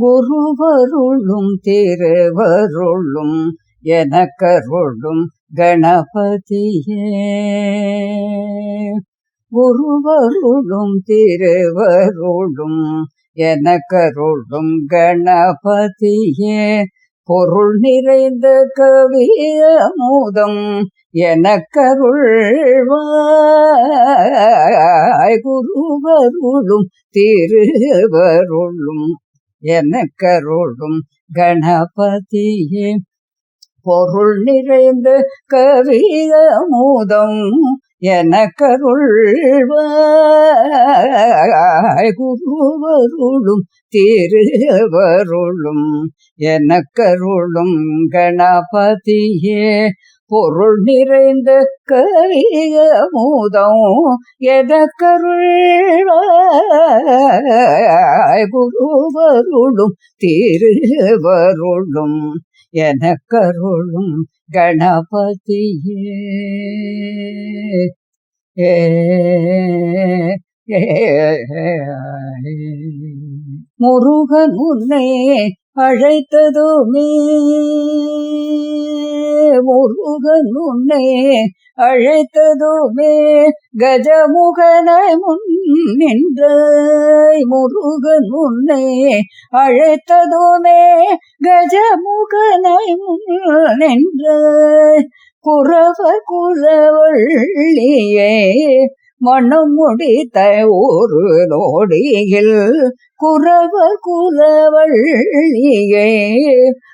குருவருளும் திருவருளும் எனக்கருளும் கணபதியே. குருவருளும் திருவருளும் எனக்கருளும் கணபதியே. பொருள் நிறைந்த கவிய மூதம் எனக்கருள்வாய். குருவருளும் திருவருளும் எனக்கருளும் கணபதியே. பொருள் நிறைந்த கவித மூதம் எனக்கருள்வாய். குருவருளும் திருவருளும் எனக்கருளும் கணபதியே. பொருள் நிறைந்த கவிய மூதம் எனக்கருள்வாய். குருவருளும் திருவருளும் எனக்கருளும் கணபதியே. ஏ முருகன் உன்னே அழைத்ததுமே முருகன் உன்னை அழைத்ததுமே. கஜமுகனை முன் நின்றாய். முருகன் உன்னை அழைத்ததுமே. கஜமுகனை முன் நின்றாய். குறவர் குறவள்ளியே. மனம் முடித்த ஒரு நோடியில் குறவ குலவள்ளியே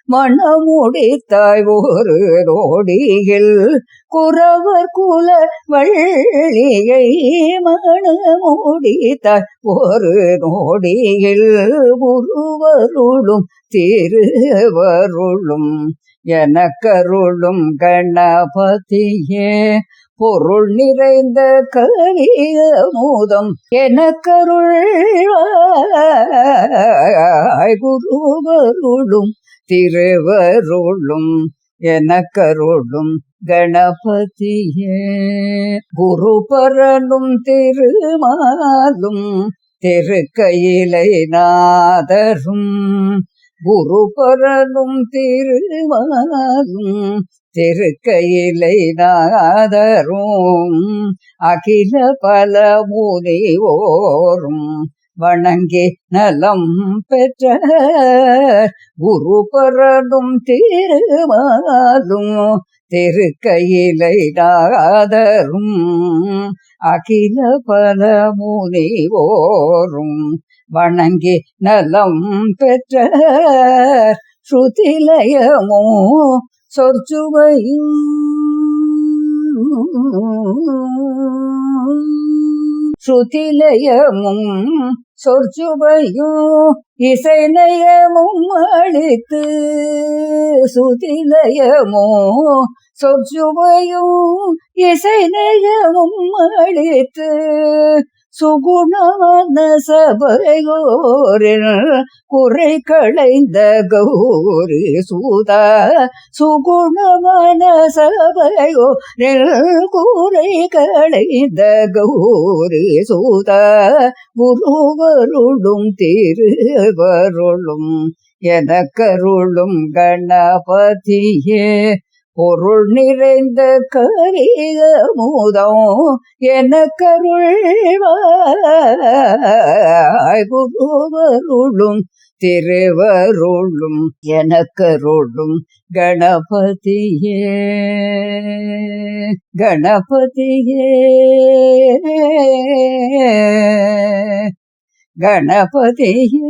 மனம் முடித்தாய் ஒரு நோடியில் குறவர் குல வள்ளியை மணமுடித்தாய் ஒரு நோடியில் உருவருளும் திருவருளும் எனக்கருளும் கணபதியே பொருள் நிறைந்த கவிய மூதம் எனக்கருள்வாய் குருவருளும் திருவருளும் எனக்கருளும் கணபதியே. குரு பரனும் திருமாலும் திருக்கையிலை நாதரும் குரு பரலும் திருமாலும் திருக்கையிலை நாதரும் அகில பல முனிவோரும் வணங்கி நலம் பெற்ற குரு பரனும் திருமாலும் திருக்கையிலை நாதரும் அகில பல முனிவோரும் வணங்கி நலம் பெற்ற ஸ்ருதிலயமோ சொற்சுவையும் ஸ்ருதிலயமும் சொற்சுவையும் இசை நயமும் அளித்து சுதிலயமோ சொற்சுவையும் இசை நயமும் அளித்து சுகுணவன சபையோரின் குறை களைந்த கௌரி சூதா சுகுணவன சபையோரின் குறை களைந்த கௌரி சூதா குருவருளும் திருவருளும் எனக்கருளும் கணபதியே பொருள் நிறைந்த கவிய மூதம் எனக்கருள்வாய் குருவருளும் திருவருளும் எனக்கருளும் கணபதியே. கணபதியே. கணபதியே.